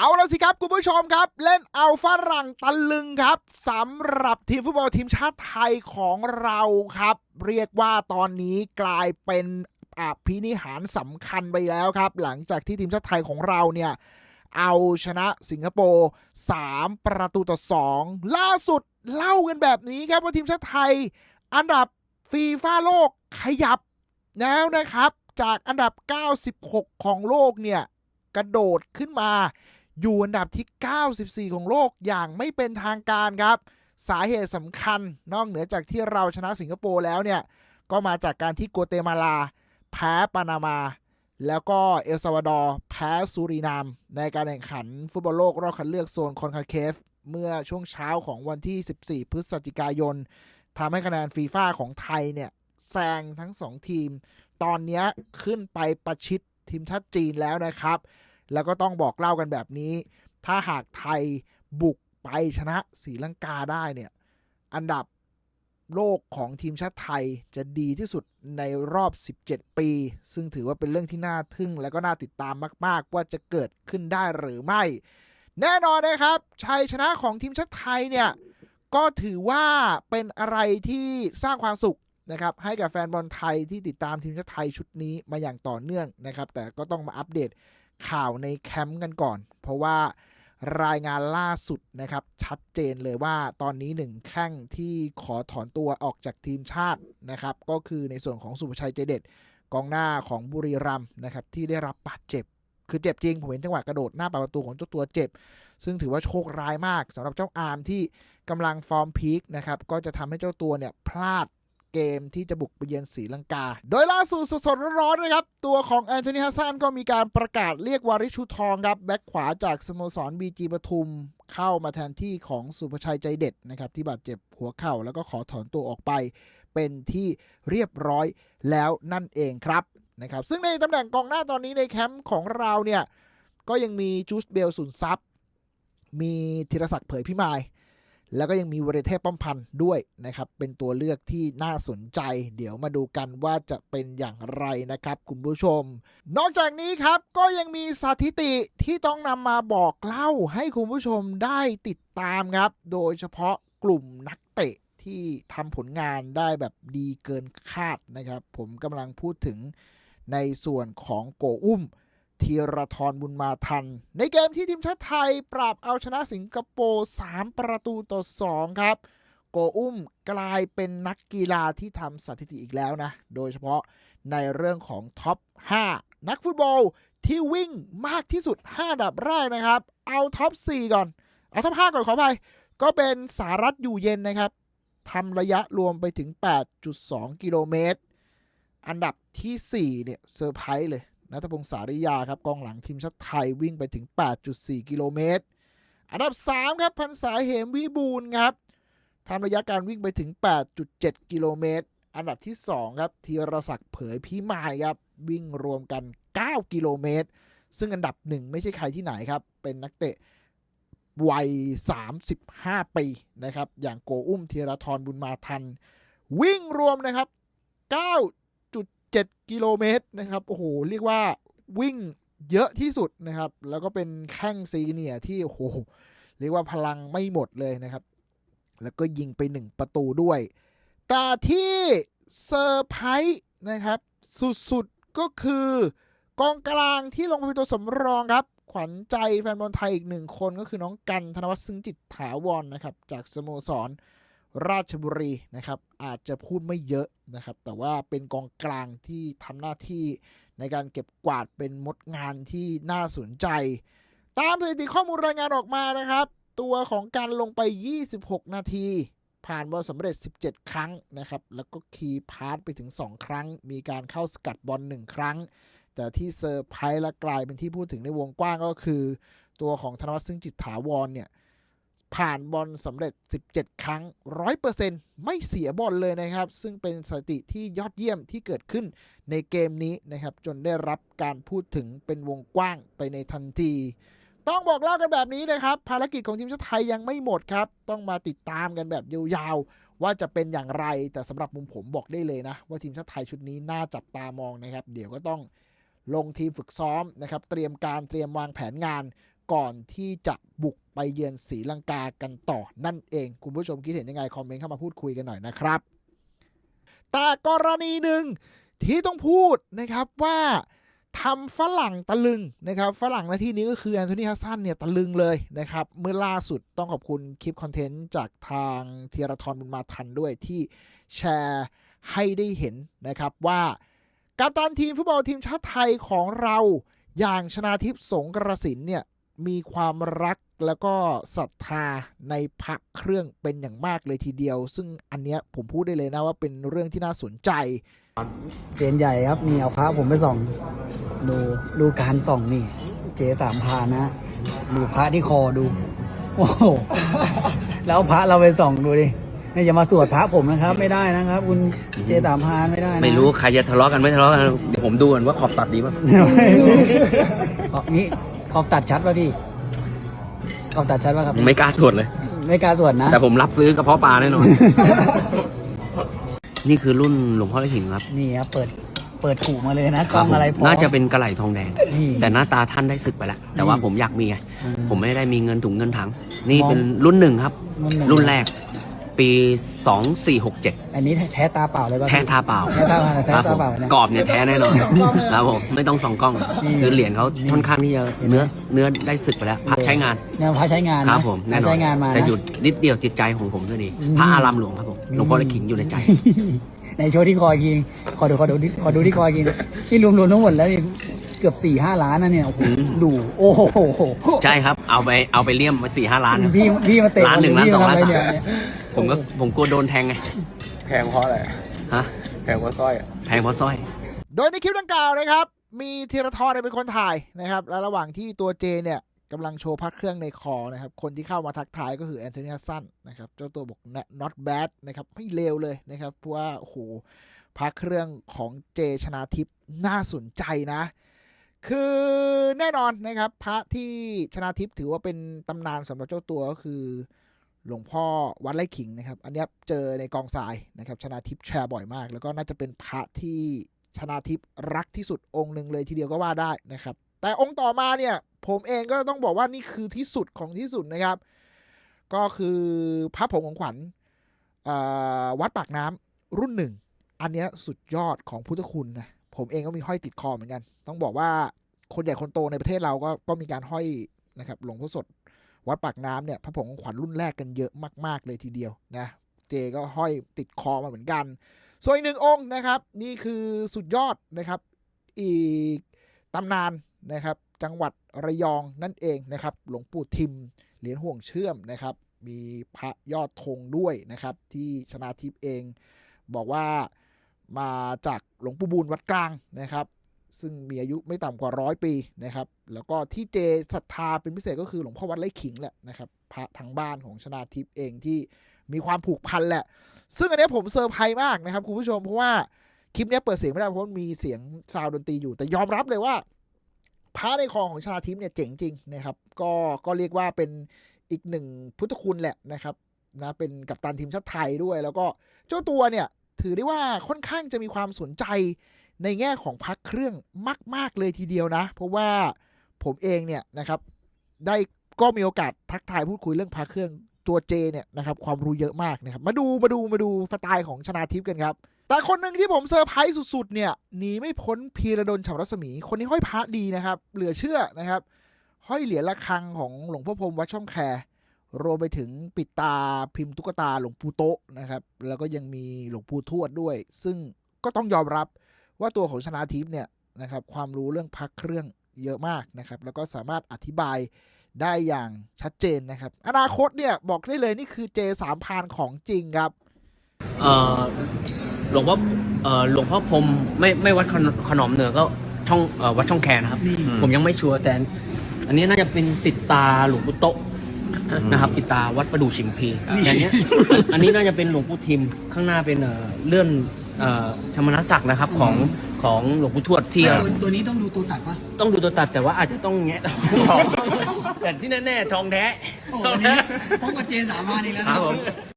เอาแล้วสิครับคุณผู้ชมครับ เล่นเอาฝรั่งตะลึงครับสำหรับทีมฟุตบอลทีมชาติไทยของเราครับ เรียกว่าตอนนี้กลายเป็นอภินิหารสำคัญไปแล้วครับ หลังจากที่ทีมชาติไทยของเราเนี่ย เอาชนะสิงคโปร์3ประตูต่อ 2 ล่าสุดเล่ากันแบบนี้ครับว่าทีมชาติไทย อันดับฟีฟ่าโลกขยับแล้วนะครับ จากอันดับ 96 ของโลกเนี่ยกระโดดขึ้นมา อยู่อันดับที่ 94 ของโลกอย่างไม่เป็นทางการครับ สาเหตุสำคัญนอกเหนือจากที่เราชนะสิงคโปร์แล้วเนี่ย ก็มาจากการที่โกเตมาลา แพ้ปานามา แล้วก็เอลซาวาดอร์แพ้ซูรินาม ในการแข่งขันฟุตบอลโลกรอบคัดเลือกโซนคอนคาเคฟเมื่อช่วงเช้าของวันที่ 14 พฤศจิกายนทำให้คะแนนฟีฟ่าของไทยเนี่ยแซงทั้ง 2 ทีม ตอนนี้ขึ้นไปประชิดทีมชาติจีนแล้วนะครับ แล้วก็ต้องบอกเล่ากันแบบนี้ ถ้าหากไทยบุกไปชนะศรีลังกาได้เนี่ย อันดับโลกของทีมชาติไทยจะดีที่สุดในรอบ 17 ปี ซึ่งถือว่าเป็นเรื่องที่น่าทึ่ง และก็น่าติดตามมาก ๆ ว่าจะเกิดขึ้นได้หรือไม่ แน่นอนนะครับชัยชนะของทีมชาติไทยเนี่ย ก็ถือว่าเป็นอะไรที่สร้างความสุขนะครับให้กับแฟนบอลไทยที่ติดตามทีมชาติไทยชุดนี้มาอย่างต่อเนื่องนะครับ แต่ก็ต้องมาอัปเดต ข่าวในแคมป์กันก่อน เพราะว่ารายงานล่าสุดนะครับ ชัดเจนเลยว่าตอนนี้หนึ่งแข้งที่ขอถอนตัวออกจากทีมชาตินะครับ ก็คือในส่วนของสุภชัยใจเด็ดกองหน้าของบุรีรัมย์นะครับ ที่ได้รับบาดเจ็บ คือเจ็บจริง ผมเห็นจังหวะกระโดดหน้าประตูของเจ้าตัวเจ็บ ซึ่งถือว่าโชคร้ายมากสำหรับเจ้าอาร์มที่กำลังฟอร์มพีคนะครับก็จะทำให้เจ้าตัวเนี่ยพลาด เกมที่จะบุกไปเยือนศรีลังกา โดยล่าสุดสดๆร้อนๆนะครับ ตัวของแอนโทนีฮัสซันก็มีการประกาศเรียกวาริชูทองครับ แบ็คขวาจากสโมสรบีจีปทุม เข้ามาแทนที่ของสุภชัยใจเด็ดนะครับ ที่บาดเจ็บหัวเข่าแล้วก็ขอถอนตัวออกไป เป็นที่เรียบร้อยแล้วนั่นเองครับนะครับซึ่งในตำแหน่งกองหน้าตอนนี้ในแคมป์ของเราเนี่ยก็ยังมีจูสเบลสุนทรัพย์มีธีรศักดิ์เผยพิมาย แล้วก็ยังมีวรเทพป้อมพันธ์ด้วยนะครับ เป็นตัวเลือกที่น่าสนใจ เดี๋ยวมาดูกันว่าจะเป็นอย่างไรนะครับคุณผู้ชม นอกจากนี้ครับก็ยังมีสถิติที่ต้องนำมาบอกเล่าให้คุณผู้ชมได้ติดตามครับ โดยเฉพาะกลุ่มนักเตะที่ทำผลงานได้แบบดีเกินคาดนะครับ ผมกำลังพูดถึงในส่วนของโกอุ้ม ธีรทรบุญมาทัน ในเกมที่ทีมชาติไทย ปราบเอาชนะสิงคโปร์ 3 ประตูต่อ 2 ครับ โกอุ้มกลายเป็นนักกีฬาที่ทำสถิติอีกแล้วนะ โดยเฉพาะในเรื่องของท็อป 5 นักฟุตบอลที่วิ่งมากที่สุด 5 ดับแรกนะครับ เอาท็อป 4 ก่อน เอาท็อป 5 ก่อนขอไป ก็เป็นสารัฐอยู่เย็นนะครับทำระยะรวมไปถึง 8.2 กิโลเมตร อันดับทีสี่4 เนี่ยเซอร์ไพรส์เลย นัทพงศ์สาริยาครับกองหลังทีมชาติไทยวิ่งไปถึง 8.4 กิโลเมตร อันดับ 3 ครับพันษาเหมวิบูลครับทำระยะการวิ่งไปถึง 8.7 กิโลเมตร อันดับที่ 2 ครับธีรศักดิ์เผยพิมายครับ วิ่งรวมกัน 9 กิโลเมตร ซึ่งอันดับหนึ่งไม่ใช่ใครที่ไหนครับ เป็นนักเตะวัย 35 ปีนะครับ อย่างโกอุ้มธีรทรบุญมาทัน วิ่งรวมนะครับ 7 กิโลเมตรนะครับ โอ้โห เรียกว่าวิ่งเยอะที่สุดนะครับ แล้วก็เป็นแข้งซีเนียร์ที่ โอ้โห เรียกว่าพลังไม่หมดเลยนะครับ แล้วก็ยิงไป 1 ประตูด้วย แต่ที่เซอร์ไพรส์นะครับ สุดๆ ก็คือกองกลางที่ลงไปเป็นตัวสำรองครับ ขวัญใจแฟนบอลไทยอีกหนึ่งคนก็คือน้องกันธนวัฒน์ซึ้งจิตถาวรนะครับ จากสโมสร ราชบุรีนะครับอาจจะพูดไม่เยอะนะครับ แต่ว่าเป็นกองกลางที่ทำหน้าที่ในการเก็บกวาดเป็นมดงานที่น่าสนใจ ตามสถิติข้อมูลรายงานออกมานะครับ ตัวของการลงไป 26 นาที ผ่านบอลสำเร็จ 17 ครั้งนะครับ แล้วก็คีย์พาสไปถึง 2 ครั้ง มีการเข้าสกัดบอล1ครั้ง แต่ที่เซอร์ไพรส์และกลายเป็นที่พูดถึงในวงกว้างก็คือ ตัวของธนวัฒน์ซึ่งจิตถาวรเนี่ย ผ่านบอลสำเร็จ 17 ครั้ง 100%ไม่เสียบอลเลยนะครับ ซึ่งเป็นสถิติที่ยอดเยี่ยมที่เกิดขึ้นในเกมนี้นะครับ จนได้รับการพูดถึงเป็นวงกว้างไปในทันที ต้องบอกเล่ากันแบบนี้นะครับ ภารกิจของทีมชาติไทยยังไม่หมดครับ ต้องมาติดตามกันแบบยาวๆ ว่าจะเป็นอย่างไร แต่สำหรับมุมผมบอกได้เลยนะ ว่าทีมชาติไทยชุดนี้น่าจับตามองนะครับ เดี๋ยวก็ต้องลงทีมฝึกซ้อมนะครับ เตรียมการเตรียมวางแผนงาน ก่อนที่จะบุกไปเยือนศรีลังกากันต่อนั่นเอง คุณผู้ชมคิดเห็นยังไง คอมเมนต์เข้ามาพูดคุยกันหน่อยนะครับ แต่กรณีหนึ่งที่ต้องพูดนะครับว่าทำฝรั่งตะลึงนะครับฝรั่งในที่นี้ก็คือแอนโทนีฮัสซันเนี่ยตะลึงเลยนะครับ เมื่อล่าสุดต้องขอบคุณคลิปคอนเทนต์จากทางเทียรทรบุญมาทันด้วยที่แชร์ให้ได้เห็นนะครับว่ากัปตันทีมฟุตบอลทีมชาติไทยของเราอย่างชนาทิพย์สงกระสินเนี่ย มีความรักแล้วก็ศรัทธาในพักเครื่องเป็นอย่างมากเลยทีเดียว ซึ่งอันเนี้ยผมพูดได้เลยนะว่าเป็นเรื่องที่น่าสนใจเจนใหญ่ครับนี่เอาพระผมไปส่องดูดูการส่องนี่ เจสามพานนะดูพระที่คอดู โอ้โหแล้วเอาพระเราไปส่องดูดินี่อย่ามาสวดพระผมนะครับ ไม่ได้นะครับ คุณเจสามพานไม่ได้นะไม่รู้ใครจะทะเลาะกันไม่ทะเลาะกันเดี๋ยวผมดูก่อนว่าขอบตัดดีป่ะอ๋อนี่ ขอบตัดชัดป่ะพี่ขอบตัดชัดป่ะครับ ไม่กล้าสวดเลย ไม่กล้าสวดนะ แต่ผมรับซื้อกระเพาะปลาแน่นอน นี่คือรุ่นหลวงพ่อละหินครับ นี่ครับเปิดเปิดขู่มาเลยนะกล้องอะไรพร้อมน่าจะเป็นกระไหล่ทองแดง นี่แต่หน้าตาท่านได้ศึกไปแล้ว แต่ว่าอืมผมอยากมีไง อืมผมไม่ได้มีเงินถุงเงินถัง นี่มองเป็นรุ่นหนึ่งครับรุ่นหนึ่งรุ่นแรก ปี 2467 อันนี้แท้ตาเปล่าเลยป่ะแท้พี่ทาเปล่าแท้ตาเปล่าแท้ครับตาผมเปล่าเนี่ยกรอบเนี่ยแท้แน่นอนครับผมไม่ต้องส่องกล้อง นี่คือเหรียญเขาค่อนข้างที่จะเนื้อเนื้อได้ศึกไปแล้วพักใช้งานแนวพระใช้งานคนะรับผมแน่นอนใช้งานมานะ แต่หยุดนิดเดียวจิตใจของผมด้วยดีอืม พระอารามหลวงครับผมหลวงพ่อละขิงอยู่ในใจ ในโชว์ที่คอยกินขอดูขอดูขอดูที่คอยกินที่รวมๆทั้งหมดแล้วนี่เกือบสี่ห้าล้านนะเนี่ยโอ้โหดูโอ้โหใช่ครับเอาไปเอาไปเลี่ยมมาสี่ห้าล้านครับ พี่พี่มาเตะล้านหนึ่งผมล้านสองพี่มล้านทำะไรสามเนี่ย ผมก็ผมกลัวโดนแทงไง แพงเพราะอะไรฮะ แพงเพราะสร้อยอะแทงเพราะสร้อย โดยในคลิปดังกล่าวนะครับ มีธีรทรเนี่ยเป็นคนถ่ายนะครับ และระหว่างที่ตัวเจเนี่ยกำลังโชว์พักเครื่องในคอนะครับ คนที่เข้ามาทักทายก็คือแอนโทนีฮัสซันนะครับ เจ้าตัวบอก not bad นะครับ ไม่เลวเลยนะครับ เพราะว่าโอ้โหพักเครื่องของเจชนาทิพย์น่าสนใจนะ คือแน่นอนนะครับ พระที่ชนาทิพย์ถือว่าเป็นตำนานสำหรับเจ้าตัวก็คือ หลวงพ่อวัดไร่ขิงนะครับ อันนี้เจอในกองทรายนะครับ ชนาทิพย์แชร์บ่อยมาก แล้วก็น่าจะเป็นพระที่ชนาทิพย์รักที่สุดองค์หนึ่งเลยทีเดียวก็ว่าได้นะครับ แต่องค์ต่อมาเนี่ย ผมเองก็ต้องบอกว่านี่คือที่สุดของที่สุดนะครับ ก็คือพระผงของขวัญอ่อวัดปากน้ำรุ่นหนึ่ง อันนี้สุดยอดของพุทธคุณนะผมเองก็มีห้อยติดคอเหมือนกัน ต้องบอกว่าคนใหญ่คนโตในประเทศเราก็ก็มีการห้อยนะครับหลวงพ่อสด วัดปากน้ำเนี่ยพระผงขวัญรุ่นแรกกันเยอะมากๆเลยทีเดียวนะเจก็ห้อยติดคอมาเหมือนกัน ส่วนอีกหนึ่งองค์นะครับ นี่คือสุดยอดนะครับ อีกตำนานนะครับ จังหวัดระยองนั่นเองนะครับ หลวงปู่ทิมเหรียญห่วงเชื่อมนะครับ มีพระยอดธงด้วยนะครับ ที่ชนาทิพย์เองบอกว่ามาจากหลวงปู่บูลวัดกลางนะครับ ซึ่งมีอายุไม่ต่ำกว่าร้อยปีนะครับ แล้วก็ที่เจศรัทธาเป็นพิเศษก็คือหลวงพ่อวัดไร่ขิงแหละนะครับพระทางบ้านของชนาทิพย์เองที่มีความผูกพันแหละ ซึ่งอันนี้ผมเซอร์ไพรส์มากนะครับคุณผู้ชมเพราะว่าคลิปนี้เปิดเสียงไม่ได้เพราะมีเสียงซาวดนตรีอยู่ แต่ยอมรับเลยว่าพระในคองของชนาทิพย์เนี่ยเจ๋งจริงนะครับ ก็ก็เรียกว่าเป็นอีกหนึ่งพุทธคุณแหละนะครับนะเป็นกัปตันทีมชาติไทยด้วย แล้วก็เจ้าตัวเนี่ยถือได้ว่าค่อนข้างจะมีความสนใจ ในแง่ของพักเครื่องมาก ๆ เลยทีเดียวนะ เพราะว่าผมเองเนี่ยนะครับได้ก็มีโอกาสทักทายพูดคุยเรื่องพักเครื่องตัวเจเนี่ยนะครับความรู้เยอะมากนะครับมาดูมาดูมาดูสไตล์ของชนาทิพย์กันครับ แต่คนหนึ่งที่ผมเซอร์ไพรส์สุดๆเนี่ยหนีไม่พ้นพีระดลฉ่ำรัศมี คนนี้ห้อยพระดีนะครับ เหลือเชื่อนะครับ ห้อยเหรียญระฆังของหลวงพ่อพรมวัดช่องแครวมไปถึงปิดตาพิมพ์ตุ๊กตาหลวงปู่โตะนะครับ แล้วก็ยังมีหลวงปู่ทวดด้วย ซึ่งก็ต้องยอมรับ ว่าตัวของชนาทิพย์เนี่ยนะครับความรู้เรื่องพักเครื่องเยอะมากนะครับแล้วก็สามารถอธิบายได้อย่างชัดเจนนะครับ อนาคตเนี่ยบอกได้เลยนี่คือเจสามพานของจริงครับเอ่อหลวงพ่อเอ่อหลวงพ่อพรหมไม่ไม่วัดขนขนอมเหนือก็ช่องเอ่อวัดช่องแคนะครับ ผมยังไม่ชัวร์แต่ อันนี้น่าจะเป็นปิดตาหลวงปู่โตะนะครับปิดตาวัดประดู่ชิมพีอย่างเนี้ยอันนี้น่าจะเป็นหลวงปู่ทิมข้างหน้าเป็นเอ่อเลื่อน เอ่อชมณศักดิ์นะครับของของหลวงปู่ทวดที่ตัวตัวนี้ต้องดูตัวตัดปะต้องดูตัวตัดแต่ว่าอาจจะต้องแงะแต่ที่แน่ๆทองแท้โอ้โหอันนี้ต้องกับเจสามพานอีกแล้วครันะบผม